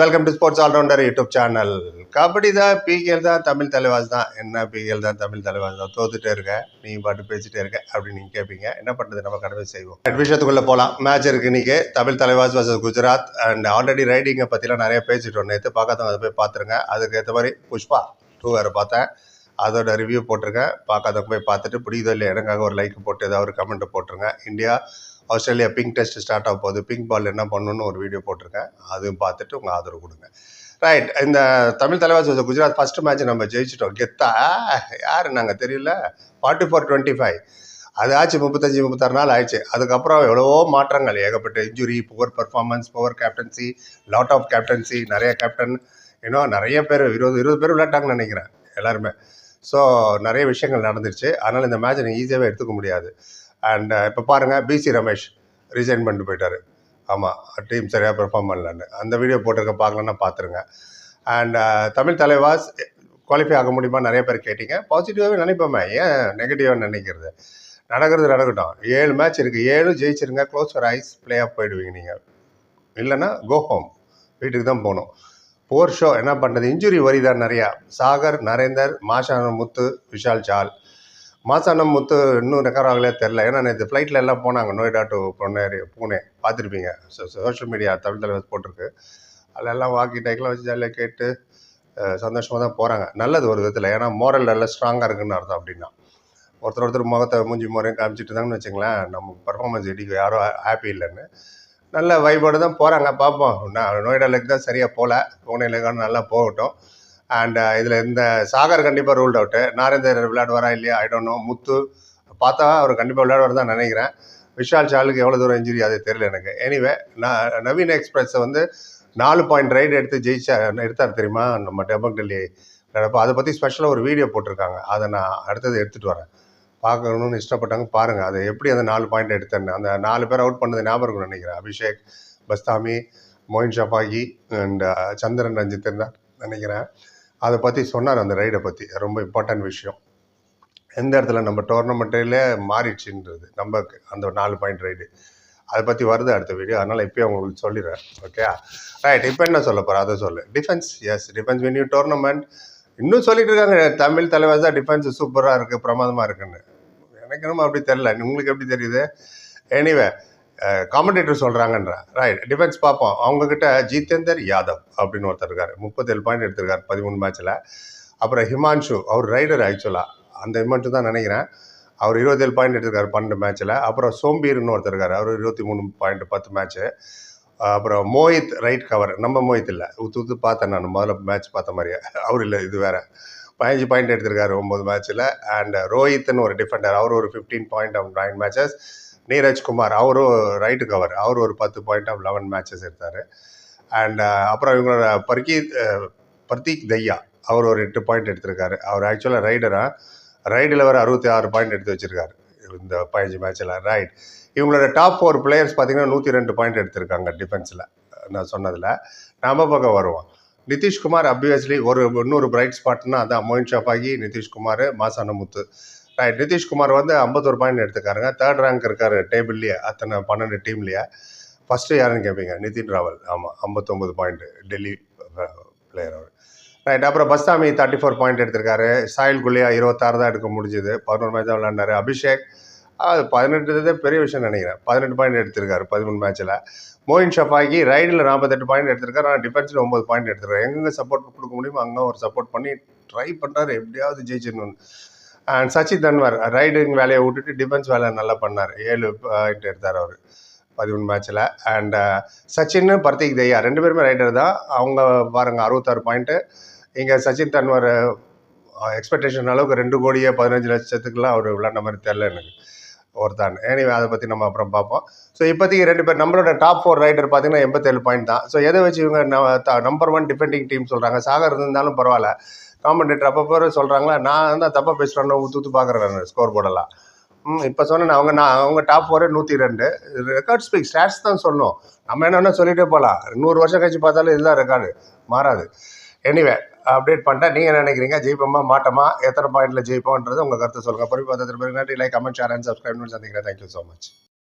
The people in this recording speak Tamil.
Welcome to sports allrounder YouTube channel kabaddi தான் பிகேல் தான் தமிழ் தலைவாஸ் தான். என்ன பிகேல் தான் தமிழ் தலைவாஸ் தான்? தோத்துட்டே இருக்க. நீ பாட்டு பேசிட்டே இருக்க அப்படின்னு நீங்கள் கேட்பீங்க என்ன பண்ணுறது நம்ம கடமை செய்வோம். விஷயத்துக்குள்ளே போகலாம் மேட்ச் இருக்கு இன்னைக்கு. Tamil Thalaivas versus Gujarat. And already ரைடிங்கை பற்றிலாம் நிறைய பேசிட்டோம். நேற்று பார்க்காதவங்க அதை போய் பார்த்துருங்க. அதுக்கேற்ற மாதிரி புஷ்பா டூ வேறு பார்த்தேன். அதோட ரிவ்யூ போட்டிருக்கேன். பார்க்காதவங்க போய் பார்த்துட்டு பிடிக்குதோ இல்லையா எனக்காக ஒரு லைக் போட்டு ஏதாவது ஒரு கமெண்ட் போட்டுருங்க. India Australia pink test start ஆக போகுது. பிங்க் பால் என்ன பண்ணணும்னு ஒரு வீடியோ போட்டிருக்கேன். அதுவும் பார்த்துட்டு உங்கள் ஆதரவு கொடுங்க. ரைட் இந்த தமிழ் தலைவர் வச்ச குஜராத் ஃபர்ஸ்ட் மேட்ச் நம்ம ஜெயிச்சிட்டோம். கெத்தா? யார் நாங்கள் தெரியல? ஃபார்ட்டி ஃபோர் டுவெண்ட்டி ஃபைவ் அது ஆச்சு முப்பத்தஞ்சு முப்பத்தாறு நாள் ஆயிடுச்சு. அதுக்கப்புறம் எவ்வளவோ மாற்றங்கள்? ஏகப்பட்ட injury poor performance poor captaincy lot of captaincy நிறைய கேப்டன் இன்னும் நிறைய பேர் இருபது இருபது பேர் விளையாட்டாங்கன்னு நினைக்கிறேன் எல்லாருமே. ஸோ நிறைய விஷயங்கள் நடந்துருச்சு. அதனால் இந்த மேட்ச் நீங்கள் ஈஸியாகவே எடுத்துக்க முடியாது. அண்ட் uh, இப்போ பாருங்கள் பிசி ரமேஷ் ரிசைன் பண்ணிட்டு போயிட்டார். ஆமாம் டீம் சரியாக பெர்ஃபார்ம் பண்ணலன்னு. அந்த வீடியோ போட்டிருக்க பார்க்கலன்னா பார்த்துருங்க and uh, Tamil Thalaivas qualify ஆக முடியுமா நிறைய பேர் கேட்டீங்க. பாசிட்டிவாகவே நினைப்போமே. ஏன் நெகட்டிவாக நினைக்கிறது? நடக்கிறது நடக்கட்டும். ஏழு மேட்ச் இருக்குது ஏழு ஜெயிச்சிருங்க. க்ளோஸ் ஃபார் ஐஸ் பிளே ஆஃப் போயிடுவீங்க நீங்கள் இல்லைன்னா கோ ஹோம் வீட்டுக்கு தான் போகணும். போர் ஷோ என்ன பண்ணுறது இன்ஜுரி வரி தான் நிறையா. சாகர் நரேந்தர் மாஷான முத்து விஷால் சால் மாசானம் முத்து இன்னும் ரெக்கவர் ஆகலையே தெரில ஏன்னா நேற்று ஃப்ளைட்டில் எல்லாம் போனாங்க. நோய்டா டு பொன்னேரி பூனே. பார்த்துருப்பீங்க. சோஷியல் மீடியா தமிழ் தலைவர் போட்டிருக்கு. அதில் எல்லாம் வாக்கி டைக்கெலாம் வச்சு ஜாலியாக கேட்டு சந்தோஷமாக தான் போகிறாங்க நல்லது ஒரு விதத்தில். ஏன்னா மோரல் நல்லா ஸ்ட்ராங்காக இருக்குன்னு அர்த்தம் அப்படின்னா. ஒருத்தர் ஒருத்தர் முகத்தை மூஞ்சி முறையும் காமிச்சிட்டு இருந்தாங்கன்னு வச்சுங்களேன் நம்ம பர்ஃபார்மன்ஸ் இடிக்கு யாரும் ஹாப்பி இல்லைன்னு. நல்ல வைபோடு தான் போகிறாங்க பார்ப்போம். நான் நோய்டாலுக்கு தான் சரியாக போகல பூனேலுக்கான நல்லா போகட்டும். அண்ட் uh, இதில் இந்த சாகர் கண்டிப்பாக ரூல்ட் அவுட்டு நாரேந்தர் விளையாடுவாரா இல்லையா? ஐ டோன்ட் நோ முத்து பார்த்தா அவர் கண்டிப்பாக விளையாடுவார் தான் நினைக்கிறேன். விஷால் சாலுக்கு எவ்வளோ தூரம் இன்ஜுரி அது தெரியல எனக்கு. எனிவே நான் நவீன் எக்ஸ்பிரஸை வந்து நாலு பாயிண்ட் ரைடு எடுத்து ஜெயிச்சா எடுத்தார் தெரியுமா? நம்ம டெபக் டெல்லி நடப்போம் அதை பற்றி ஸ்பெஷலாக ஒரு வீடியோ போட்டிருக்காங்க. அதை நான் அடுத்தது எடுத்துகிட்டு வரேன். பார்க்கணும்னு இஷ்டப்பட்டாங்க. பாருங்கள் அதை எப்படி அந்த நாலு பாயிண்ட் எடுத்தேன்னு. அந்த நாலு பேர் அவுட் பண்ணது ஞாபகம் நினைக்கிறேன். Abhishek Bastami Moein Shafaghi and uh, Chandran Ranjit இருந்தார் நினைக்கிறேன். அதை பற்றி சொன்னார் அந்த ரைடை பற்றி ரொம்ப இம்பார்ட்டன்ட் விஷயம். எந்த இடத்துல நம்ம டோர்னமெண்ட்டிலே மாறிடுச்சுன்றது. நம்ம அந்த நாலு பாயிண்ட் ரைடு அதை பற்றி வருது அடுத்த வீடியோ அதனால் இப்போயே உங்களுக்கு சொல்லிடுறேன். ஓகே ரைட் இப்போ என்ன சொல்ல போகிறேன் அதை சொல்லு. Defence is defence when you tournament இன்னும் சொல்லிட்டு இருக்காங்க. தமிழ் தலைவர் தான் டிஃபென்ஸ் சூப்பராக இருக்குது பிரமாதமாக இருக்குன்னு. எனக்கு என்னமோ அப்படி தெரில உங்களுக்கு எப்படி தெரியுது? எனிவே காமெண்டேட்டர் சொல்கிறாங்கன்ற ரைட் டிஃபென்ஸ் பார்ப்போம். அவங்கக்கிட்ட ஜிதேந்தர் யாதவ் அப்படின்னு ஒருத்தர் இருக்கார். முப்பத்தேழு பாயிண்ட் எடுத்திருக்காரு பதிமூணு மேட்ச்சில் அப்புறம் ஹிமான்ஷு அவர் ரைடர் ஆக்சுவலாக அந்த ஹிமான்ஷு தான் நினைக்கிறேன். அவர் இருபத்தேழு பாயிண்ட் எடுத்திருக்காரு பன்னெண்டு மேட்ச்சில் அப்புறம் சோம்பீர்னு ஒருத்தர் இருக்கார். அவர் இருபத்தி மூணு பாயிண்ட் பத்து மேட்ச்சு அப்புறம் மோஹித் ரைட் கவர் நம்ம மோஹித் இல்லை. ஊத்து ஊத்து பார்த்தேன் நான். முதல்ல மேட்ச் பார்த்த மாதிரியே. அவர் இல்லை இது வேறு. பதினஞ்சு பாயிண்ட் எடுத்திருக்காரு ஒம்பது மேட்ச்சில் அண்ட் ரோஹித்னு ஒரு டிஃபெண்டர் அவர் ஒரு fifteen point of nine matches Neeraj Kumar அவரும் ரைட்டு கவர் அவர் ஒரு பத்து பாயிண்ட் ஆஃப் லெவன் மேட்சஸ் எடுத்தார். அண்ட் அப்புறம் இவங்களோட பர்கீத் uh, பர்தீக் தையா அவர் ஒரு எட்டு பாயிண்ட் எடுத்திருக்காரு. அவர் ஆக்சுவலாக ரைடராக ரைடில் வர அறுபத்தி ஆறு பாயிண்ட் எடுத்து வச்சுருக்காரு. இந்த பதினஞ்சு மேட்ச்சில் ரைட் இவங்களோட டாப் ஃபோர் பிளேயர்ஸ் பார்த்தீங்கன்னா நூற்றி ரெண்டு பாயிண்ட் எடுத்திருக்காங்க டிஃபென்ஸில் நான் சொன்னதில் நம்ம பக்கம் வருவோம். நிதிஷ்குமார் அப்வியஸ்லி ஒரு இன்னொரு பிரைட் ஸ்பாட்னா அதான் மோயின் ஆகி நிதிஷ்குமார் மாசானமுத்து நிதிஷ்குமார் வந்து ஐம்பத்தொரு பாயிண்ட் எடுத்துக்காருங்க. தேர்ட் ரேங்க் இருக்கார் டேபிள்லேயே அத்தனை பன்னெண்டு டீம்லேயே ஃபஸ்ட்டு யாருன்னு கேட்பீங்க நிதின் ராவல். ஆமாம் ஐம்பத்தொம்பது பாயிண்ட் டெல்லி பிளேயர் அவர். ரைட் அப்புறம் பஸ்தாமி தேர்ட்டி ஃபோர் பாயிண்ட் எடுத்திருக்காரு. சாயில் குலியா இருபத்தாறு தான் எடுக்க முடிஞ்சுது. பதினொரு மேட்ச் தான் விளாண்டாரு அபிஷேக் அது பதினெட்டு பெரிய விஷயம் நினைக்கிறேன். பதினெட்டு பாயிண்ட் எடுத்திருக்காரு பதிமூணு மேட்ச்சில் மோயின் ஷஃபாக்கி ரைடில் நாற்பத்தெட்டு பாயிண்ட் எடுத்திருக்காரு. ஆனால் டிஃபென்ஸில் ஒம்பது பாயிண்ட் எடுத்திருக்காரு. எங்கெங்கே சப்போர்ட் கொடுக்க முடியுமோ அங்கே ஒரு சப்போர்ட் பண்ணி ட்ரை பண்ணுறாரு எப்படியாவது ஜெயிச்சிடணும்னு. அண்ட் சச்சின் தன்வர் ரைடிங் வேலையை விட்டுட்டு டிஃபென்ஸ் வேலை நல்லா பண்ணார். ஏழு பாயிண்ட் எடுத்தார் அவர். பதிமூணு மேட்ச்சில் அண்ட் சச்சின் பர்த்திக் தையா ரெண்டு பேருமே ரைடர் தான். அவங்க பாருங்கள் அறுபத்தாறு பாயிண்ட்டு இங்கே சச்சின் தன்வர் எக்ஸ்பெக்டேஷன் அளவுக்கு ரெண்டு கோடியே பதினஞ்சு லட்சத்துக்குலாம் அவர் விளாண்ட மாதிரி தெரில எனக்கு. ஒருத்தான். ஏனிவே அதை பற்றி நம்ம அப்புறம் பார்ப்போம். ஸோ இப்போதைக்கு ரெண்டு பேர் நம்மளோட டாப் ஃபோர் ரைடர் பார்த்தீங்கன்னா எண்பத்தேழு பாயிண்ட் தான். ஸோ எதை வச்சு இவங்க நம்பர் ஒன் டிஃபெண்டிங் டீம் சொல்கிறாங்க சாகர் இருந்தாலும் பரவாயில்ல. காமெண்டேட்டர் அப்பப்போ சொல்கிறாங்களா நான் தான் தப்பாக பேசுகிறேன்னு ஊற்று ஊற்று பார்க்குறேன் நான் ஸ்கோர் போர்டெல்லாம் ம் இப்போ சொன்னேன் அவங்க நான் அவங்க டாப் ஃபோரே நூற்றி ரெண்டு ரெக்கார்ட் ஸ்பீக் ஸ்டாட்ஸ் தான் சொன்னோம். நம்ம என்னென்ன சொல்லிகிட்டே போகலாம் நூறு வருஷம் கழிச்சு பார்த்தாலும் இதுதான் ரெக்கார்டு மாறாது. எனிவே அப்டேட் பண்ணிட்டேன். நீங்கள் என்ன நினைக்கிறீங்க? ஜெயிப்போமா? மாட்டோமா? எத்தனை பாயிண்டில் ஜெயிப்போன்றது உங்கள் கருத்து சொல்லுங்கள் பொறுப்பு பார்த்து நன்றி like comment share and subscribe சந்திக்கிறேன். Thank you so much